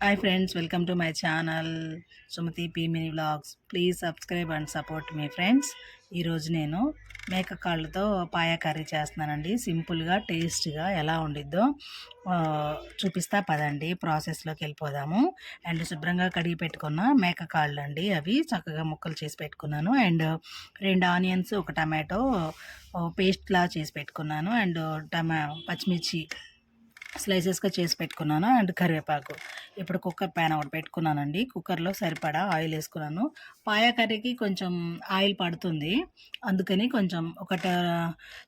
Hi friends welcome to my channel Sumathi P mini vlogs please subscribe and support me friends ఈరోజు నేను మేక కాళ్ళతో పాయ curry చేస్తున్నానండి. సింపుల్గా టేస్ట్గా ఎలా ఉండిద్దో చూపిస్తా పదండి. ప్రాసెస్లోకి వెళ్ళిపోదాము. అండ్ శుభ్రంగా కడిగి పెట్టుకున్న మేక కాళ్ళు అండి అవి. చక్కగా ముక్కలు చేసి పెట్టుకున్నాను. అండ్ రెండు ఆనియన్స్ ఒక టమాటో పేస్ట్లా చేసి పెట్టుకున్నాను. అండ్ టమా పచ్చిమిర్చి స్లైసెస్గా చేసి పెట్టుకున్నాను. అండ్ కరివేపాకు. ఇప్పుడు కుక్కర్ ప్యాన్ ఒకటి పెట్టుకున్నానండి. కుక్కర్లో సరిపడా ఆయిల్ వేసుకున్నాను. పాయ కర్రీకి కొంచెం ఆయిల్ పడుతుంది. అందుకని కొంచెం ఒక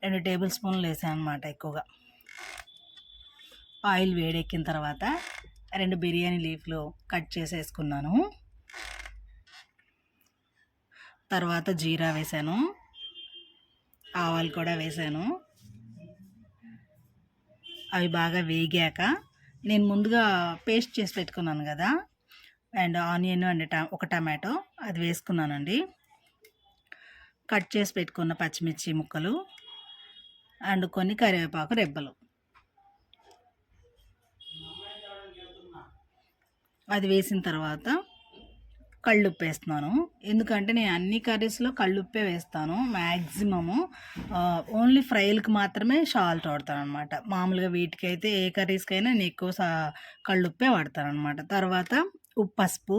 రెండు టేబుల్ స్పూన్లు వేసాను అనమాట ఎక్కువగా. ఆయిల్ వేడెక్కిన తర్వాత రెండు బిర్యానీ లీఫ్లు కట్ చేసేసుకున్నాను. తర్వాత జీరా వేసాను. ఆవాలు కూడా వేసాను. అవి బాగా వేగాక నేను ముందుగా పేస్ట్ చేసి పెట్టుకున్నాను కదా. అండ్ ఆనియన్ అండ్ టా ఒక టమాటో అది వేసుకున్నానండి. కట్ చేసి పెట్టుకున్న పచ్చిమిర్చి ముక్కలు అండ్ కొన్ని కరివేపాకు రెబ్బలు. అది వేసిన తర్వాత కళ్ళుప్పు వేస్తున్నాను ఎందుకంటే నేను అన్ని కర్రీస్లో కళ్ళుప్పే వేస్తాను మ్యాక్సిమము ఓన్లీ ఫ్రైలకు మాత్రమే షాల్ట్ వాడతాను అనమాట మామూలుగా వీటికైతే ఏ కర్రీస్కైనా నేను ఎక్కువ సా కళ్ళుప్పే వాడతాను అనమాట తర్వాత ఉప్పసుపు పసుపు.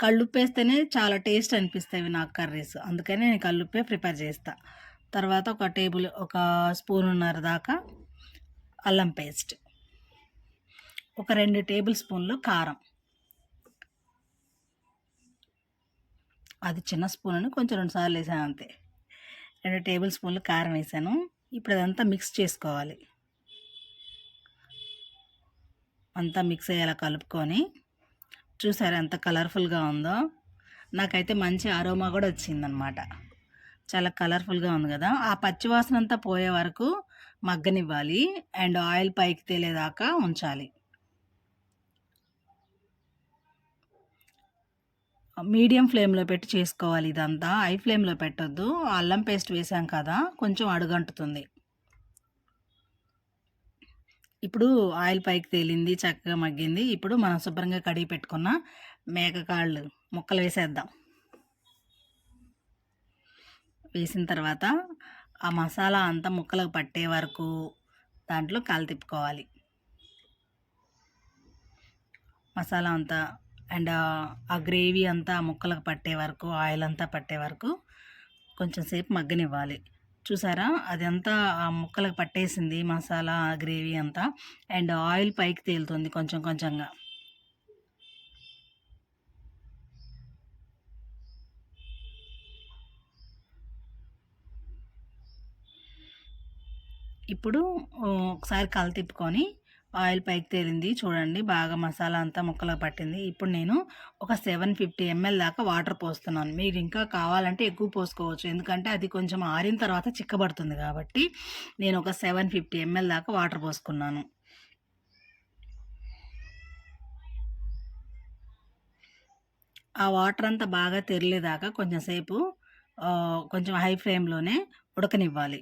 కళ్ళుప్పు వేస్తేనే చాలా టేస్ట్ అనిపిస్తాయి నాకు కర్రీస్. అందుకని నేను కళ్ళుప్పే ప్రిపేర్ చేస్తా. తర్వాత ఒక టేబుల్ ఒక స్పూన్ ఉన్నర దాకా అల్లం పేస్ట్. ఒక రెండు టేబుల్ స్పూన్లు కారం. అది చిన్న స్పూన్ అని కొంచెం రెండు సార్లు వేసాను అంతే. రెండు టేబుల్ స్పూన్లు కారం వేసాను. ఇప్పుడు అదంతా మిక్స్ చేసుకోవాలి. అంతా మిక్స్ అయ్యేలా కలుపుకొని చూసారా ఎంత కలర్ఫుల్గా ఉందో? నాకైతే మంచి అరోమా కూడా వచ్చిందనమాట చాలా కలర్ఫుల్గా ఉంది కదా. ఆ పచ్చివాసన అంతా పోయే వరకు మగ్గనివ్వాలి. అండ్ ఆయిల్ పైకి తేలేదాకా ఉంచాలి. మీడియం ఫ్లేమ్లో పెట్టి చేసుకోవాలి ఇదంతా. హై ఫ్లేమ్లో పెట్టొద్దు. అల్లం పేస్ట్ వేసాం కదా కొంచెం అడుగంటుతుంది. ఇప్పుడు ఆయిల్ పైకి తేలింది చక్కగా మగ్గింది. ఇప్పుడు మనం శుభ్రంగా కడిగి పెట్టుకున్న మేకకాళ్ళు ముక్కలు వేసేద్దాం. వేసిన తర్వాత ఆ మసాలా అంతా ముక్కలకు పట్టే వరకు దాంట్లో కాలు తిప్పుకోవాలి. మసాలా అంతా అండ్ ఆ గ్రేవీ అంతా ముక్కలకు పట్టే వరకు ఆయిల్ అంతా పట్టే వరకు కొంచెం సేపు మగ్గనివ్వాలి. చూసారా? అదంతా ఆ ముక్కలకు పట్టేసింది మసాలా గ్రేవీ అంతా. అండ్ ఆయిల్ పైకి తేలుతుంది కొంచెం కొంచెంగా. ఇప్పుడు ఒకసారి కళ్ళు తిప్పుకొని ఆయిల్ పైకి తేలింది. చూడండి బాగా మసాలా అంతా ముక్కలకు పట్టింది. ఇప్పుడు నేను ఒక సెవెన్ ఫిఫ్టీ ఎంఎల్ దాకా వాటర్ పోస్తున్నాను. మీరు ఇంకా కావాలంటే ఎక్కువ పోసుకోవచ్చు. ఎందుకంటే అది కొంచెం ఆరిన తర్వాత చిక్కబడుతుంది కాబట్టి నేను ఒక సెవెన్ ఫిఫ్టీ ఎంఎల్ దాకా వాటర్ పోసుకున్నాను. ఆ వాటర్ అంతా బాగా తెరలేదాకా కొంచెం సేపు కొంచెం హై ఫ్లేమ్లోనే ఉడకనివ్వాలి.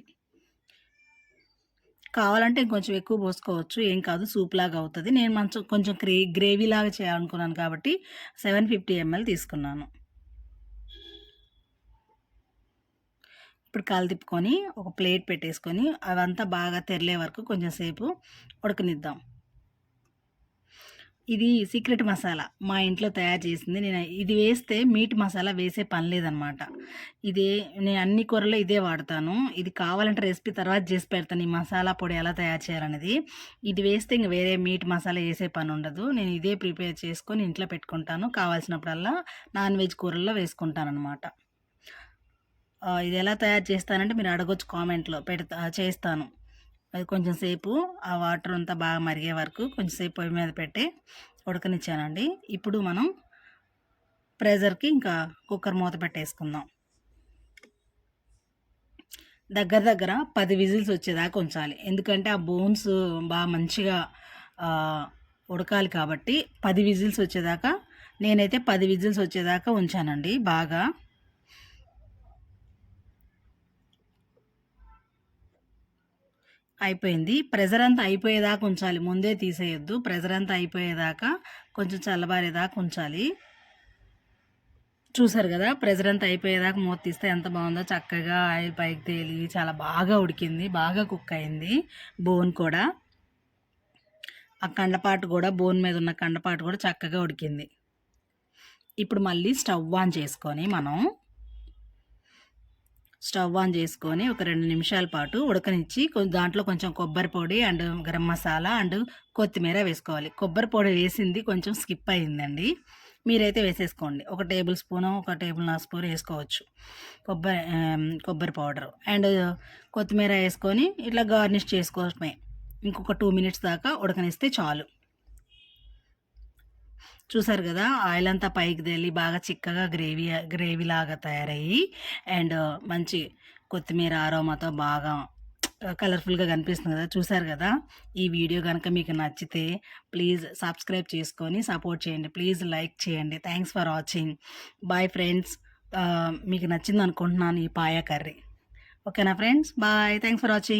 కావాలంటే ఇంకొంచెం ఎక్కువ పోసుకోవచ్చు. ఏం కాదు సూప్ లాగా అవుతుంది. నేను మంచి కొంచెం గ్రే గ్రేవీ లాగా చేయాలనుకున్నాను కాబట్టి సెవెన్ ఫిఫ్టీ ఎంఎల్ తీసుకున్నాను. ఇప్పుడు కాలు తిప్పుకొని ఒక ప్లేట్ పెట్టేసుకొని అదంతా బాగా తెరలే వరకు కొంచెం సేపు ఉడకనిద్దాం. ఇది సీక్రెట్ మసాలా మా ఇంట్లో తయారు చేసింది. నేను ఇది వేస్తే మీట్ మసాలా వేసే పని లేదనమాట. ఇది నేను అన్ని కూరలో ఇదే వాడతాను. ఇది కావాలంటే రెసిపీ తర్వాత చేసి పెడతాను. ఈ మసాలా పొడి ఎలా తయారు చేయాలనేది. ఇది వేస్తే ఇంక వేరే మీట్ మసాలా వేసే పని ఉండదు. నేను ఇదే ప్రిపేర్ చేసుకొని ఇంట్లో పెట్టుకుంటాను. కావాల్సినప్పుడల్లా నాన్ వెజ్ కూరల్లో వేసుకుంటాను అనమాట ఇది ఎలా తయారు చేస్తానంటే మీరు అడగొచ్చు కామెంట్లో పెడతా చేస్తాను. అది కొంచెం సేపు ఆ వాటర్ అంతా బాగా మరిగే వరకు కొంచెం సేపు పొయ్యి మీద పెట్టి ఉడకనిచ్చానండి. ఇప్పుడు మనం ప్రెజర్కి ఇంకా కుక్కర్ మూత పెట్టేసుకుందాం. దగ్గర దగ్గర పది విజిల్స్ వచ్చేదాకా ఉంచాలి. ఎందుకంటే ఆ బోన్స్ బాగా మంచిగా ఉడకాలి కాబట్టి పది విజిల్స్ వచ్చేదాకా నేనైతే పది విజిల్స్ వచ్చేదాకా ఉంచానండి బాగా. అయిపోయింది. ప్రెజర్ అంతా అయిపోయేదాకా ఉంచాలి. ముందే తీసేయొద్దు. ప్రెజర్ అంతా అయిపోయేదాకా కొంచెం చల్లబారేదాకా ఉంచాలి. చూసారు కదా ప్రెజర్ అంతా అయిపోయేదాకా మూత తీస్తే ఎంత బాగుందో. చక్కగా ఆయిల్ పైకి తేలి చాలా బాగా ఉడికింది. బాగా కుక్ అయింది బోన్ కూడా. ఆ కండపాటు కూడా బోన్ మీద ఉన్న కండపాటు కూడా చక్కగా ఉడికింది. ఇప్పుడు మళ్ళీ స్టవ్ ఆన్ చేసుకొని మనం స్టవ్ ఆన్ చేసుకొని ఒక రెండు నిమిషాల పాటు ఉడకనిచ్చి దాంట్లో కొంచెం కొబ్బరి పొడి అండ్ గరం మసాలా అండ్ కొత్తిమీర వేసుకోవాలి. కొబ్బరి పొడి వేసింది కొంచెం స్కిప్ అయిందండి. మీరైతే వేసేసుకోండి. ఒక టేబుల్ స్పూన్ ఒక టేబుల్ నా స్పూన్ వేసుకోవచ్చు. కొబ్బరి కొబ్బరి పౌడర్. అండ్ కొత్తిమీర వేసుకొని ఇట్లా గార్నిష్ చేసుకోవటమే. ఇంకొక టూ మినిట్స్ దాకా ఉడకనిస్తే చాలు. చూసారు కదా ఆయిల్ అంతా పైకి తేలి బాగా చిక్కగా గ్రేవీ గ్రేవీ లాగా తయారయ్యి అండ్ మంచి కొత్తిమీర ఆరోమాతో బాగా కలర్ఫుల్గా కనిపిస్తుంది కదా చూసారు కదా? ఈ వీడియో కనుక మీకు నచ్చితే ప్లీజ్ సబ్స్క్రైబ్ చేసుకొని సపోర్ట్ చేయండి. ప్లీజ్ లైక్ చేయండి. Thanks for watching. Bye friends. మీకు నచ్చింది అనుకుంటున్నాను ఈ పాయ కర్రీ ఓకేనా friends? Bye. Thanks for watching.